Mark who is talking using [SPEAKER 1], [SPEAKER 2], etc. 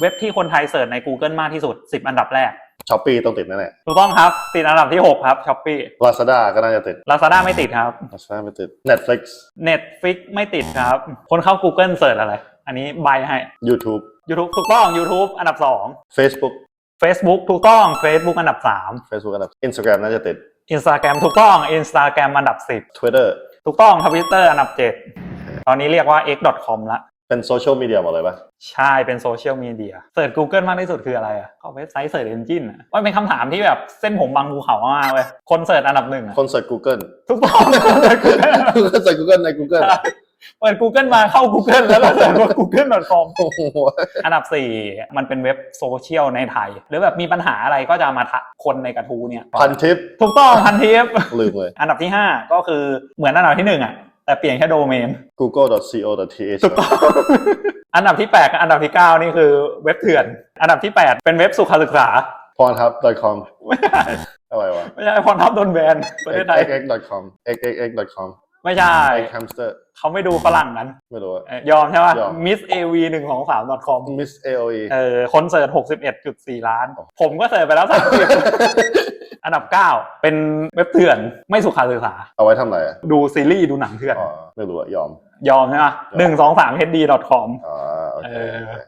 [SPEAKER 1] เว็บที่คนไทยเสิร์ชใน Google มากที่สุด 10 อันดับแรก
[SPEAKER 2] ช้อปปี้ต้องติดแน่
[SPEAKER 1] ถูกต้องครับ ติดอันดับที่ 6 ครับ Shopee
[SPEAKER 2] ๆ Lazada ก็น่าจะติด
[SPEAKER 1] Lazada ไม่ติดครับ
[SPEAKER 2] Lazada ไม่ติด Netflix
[SPEAKER 1] Netflix ไม่ติดครับ คนเข้า Google เสิร์ชอะไร อันนี้ใบให้
[SPEAKER 2] YouTube
[SPEAKER 1] YouTube ถูกต้อง YouTube อันดับ
[SPEAKER 2] Facebook
[SPEAKER 1] 2 Facebook ถูกต้อง Facebook อันดับ
[SPEAKER 2] Facebook อันดับ Instagram น่าจะติด
[SPEAKER 1] 3 Instagram ถูกต้อง Instagram อันดับ
[SPEAKER 2] Twitter
[SPEAKER 1] 10ถูกต้อง Twitter อันดับ 7 ตอนนี้เรียกว่า x.com ละ
[SPEAKER 2] เป็นโซเชียลมีเดียหมดเลยปะ
[SPEAKER 1] ใช่เป็นโซเชียลมีเดียเสิร์ช Google มากที่สุดคืออะไรอะเข้าเว็บไซต์เสิร์ชเอนจินอะว่าเป็นคำถามที่แบบเส้นผมบางภูเขามากเว้ยคนเสิร์ชอันดับหนึ่งอะ
[SPEAKER 2] คนเสิร์ช Google
[SPEAKER 1] ทุกต้อง
[SPEAKER 2] คนเสิร์ช Google ใน Google
[SPEAKER 1] เปิด Google มาเข้า Google แล้วก็เสิร์ชว่า google.com
[SPEAKER 2] โอ้โห
[SPEAKER 1] อันดับ 4 มันเป็นเว็บโซเชียลในไทย หรือแบบมีปัญหาอะไรก็จะมาทักคนในกระทู้เนี่ย
[SPEAKER 2] พันทิป
[SPEAKER 1] ถูกต้องพันทิป
[SPEAKER 2] ลืมเลย
[SPEAKER 1] อันดับที่ 5 ก็คือเหมือนอันดับที่1อะ แต่เปลี่ยนแค่โดเมน
[SPEAKER 2] google.co.th
[SPEAKER 1] ถูกต้องอันดับที่ 8 กับอันดับที่ 9 นี่คือเว็บเถื่อน อันดับที่ 8 เป็นเว็บสุขศึกษา
[SPEAKER 2] pornhub.com
[SPEAKER 1] ไม่ใช่
[SPEAKER 2] อะไรวะ
[SPEAKER 1] ไม่ใช่พรทับโดนแบนประเทศไทย
[SPEAKER 2] xxx.com xxx.com
[SPEAKER 1] ไม่ใช่
[SPEAKER 2] x hamster
[SPEAKER 1] เขาไม่ดูฝรั่งนั้น
[SPEAKER 2] ไม่รู้อะ
[SPEAKER 1] เอ่อยอมใช่ป่ะ
[SPEAKER 2] ยอม
[SPEAKER 1] miss av หนึ่งของสาม com
[SPEAKER 2] miss aoe
[SPEAKER 1] เออคนเสิร์ช61.4ล้าน ผมก็เสิร์ชไปแล้ว30 อันดับ 9 เป็นเว็บเถื่อนไม่สุขาศึกษา
[SPEAKER 2] เอาไว้ทำอะไรอะ
[SPEAKER 1] ดูซีรีส์ดูหนังเถื่อน
[SPEAKER 2] อ๋อไม่รู้อะยอม
[SPEAKER 1] ยอมใช่ไหม
[SPEAKER 2] ยอม
[SPEAKER 1] หนึ่งสองสาม hd com
[SPEAKER 2] อ๋อโอเค
[SPEAKER 1] เออ